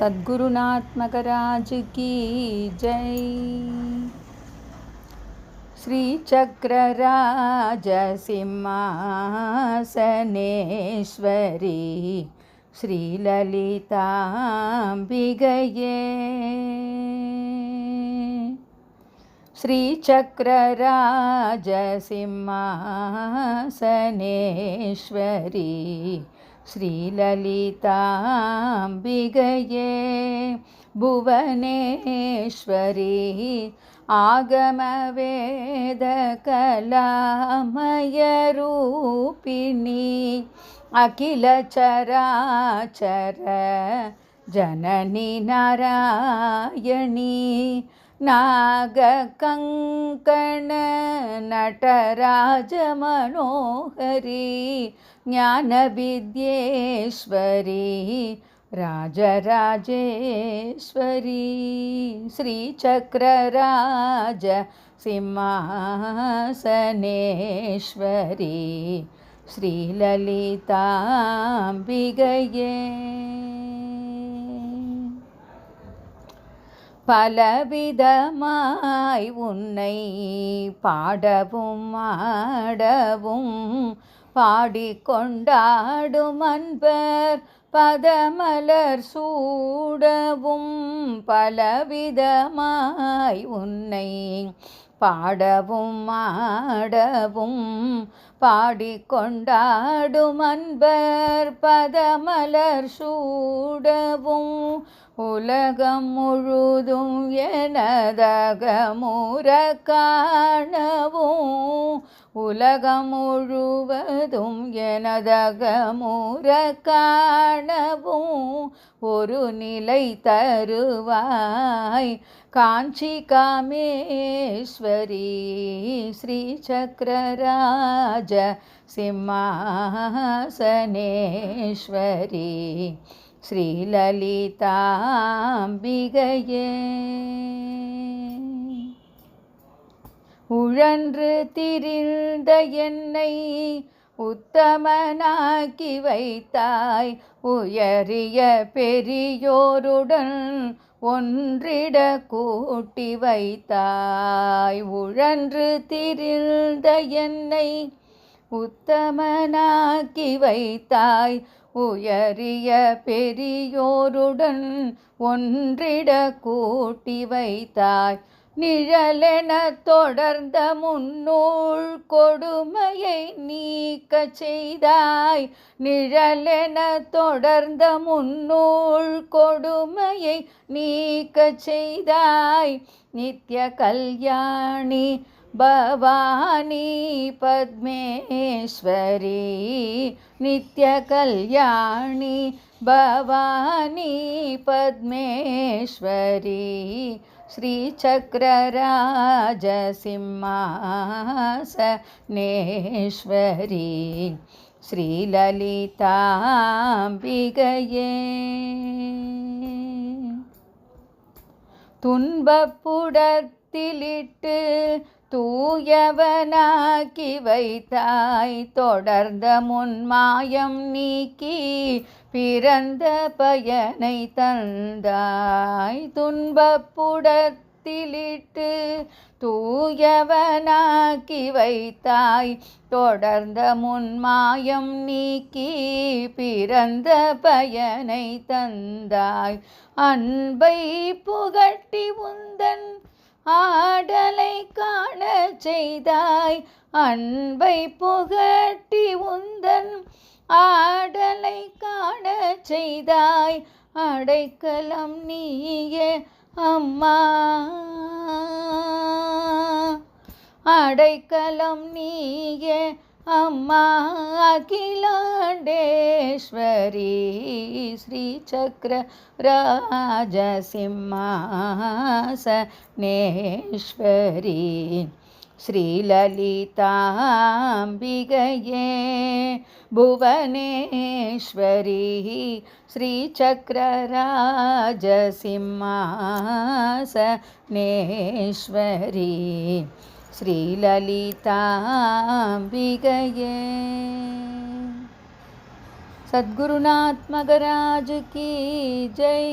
सद्गुरुनाथ मकराज की जय श्रीचक्रराजसिंहासनेश्वरी श्रीललिताम्बिगये श्रीचक्रराजसिंहासनेश्वरी श्रीललिताम्बिगये भुवनेश्वरी आगमवेदकलामयरूपिणी अखिलचराचर जननी नारायणी नागकङ्कणनटराजमनोहरी ज्ञानविद्येश्वरी राजराजेश्वरी श्रीचक्रराज सिंहासनेश्वरी श्रीललिताम्बिगये பலவிதமாய் உன்னை பாடவும் ஆடவும் பாடிக்கொண்டாடும் அன்பர் பதமலர் சூடவும் பலவிதமாய் உன்னை பாடவும் ஆடவும் பாடிக்கொண்டாடும் அன்பர் பதமலர் சூடவும் உலகம் முழுதும் எனதகமுற காணவும் உலகம் முழுவதும் எனதகமுற காணவும் ஒரு நிலை தருவாய் காஞ்சி காமேஸ்வரி ஸ்ரீ சக்கரராஜ சிம்மாசனேஸ்வரி. ஸ்ரீலலிதாம்பிகையே. உழன்று திரிந்த என்னை உத்தமனாக்கி வைத்தாய். உயரிய பெரியோருடன் ஒன்றிட கூட்டி வைத்தாய். உழன்று திரிந்த என்னை உத்தமனாக்கி வைத்தாய். உயரிய பெரியோருடன் ஒன்றிட கூட்டி வைத்தாய். நிழலென தொடர்ந்த முன்னூல் கொடுமையை நீக்க செய்தாய். நிழலென தொடர்ந்த முன்னூல் கொடுமையை நீக்க செய்தாய். நித்ய கல்யாணி பவானி பத்மேஸ்வரி நித்ய கல்யாணி பவானி பத்மேஸ்வரி श्रीचक्रराजसिंहासनेश्वरी श्रीललिताम्बिगये துன்பப்புடத்திலிட்டு தூயவனாக்கி வைத்தாய் தொடர்ந்த முன்மாயம் நீக்கி பிறந்த பயனை தந்தாய். துன்பப்புடத்திலிட்டு தூயவனாக்கி வைத்தாய் தொடர்ந்த முன்மாயம் நீக்கி பிறந்த பயனை தந்தாய். அன்பை புகட்டி உந்தன் ஆடலை காண செய்தாய். அன்பை புகட்டி உந்தன் ஆடலை காண செய்தாய். அடைக்கலம் நீயே அம்மா. அடைக்கலம் நீயே అమ్మా అఖిలాండేశ్వరి శ్రీచక్ర రాజసింహాసనేశ్వరి श्रीललिताम्बिगये भुवनेश्वरी श्रीचक्रराजसिंहासनेश्वरी श्रीललिताम्बिकये सद्गुरुनात्मगराज की जय।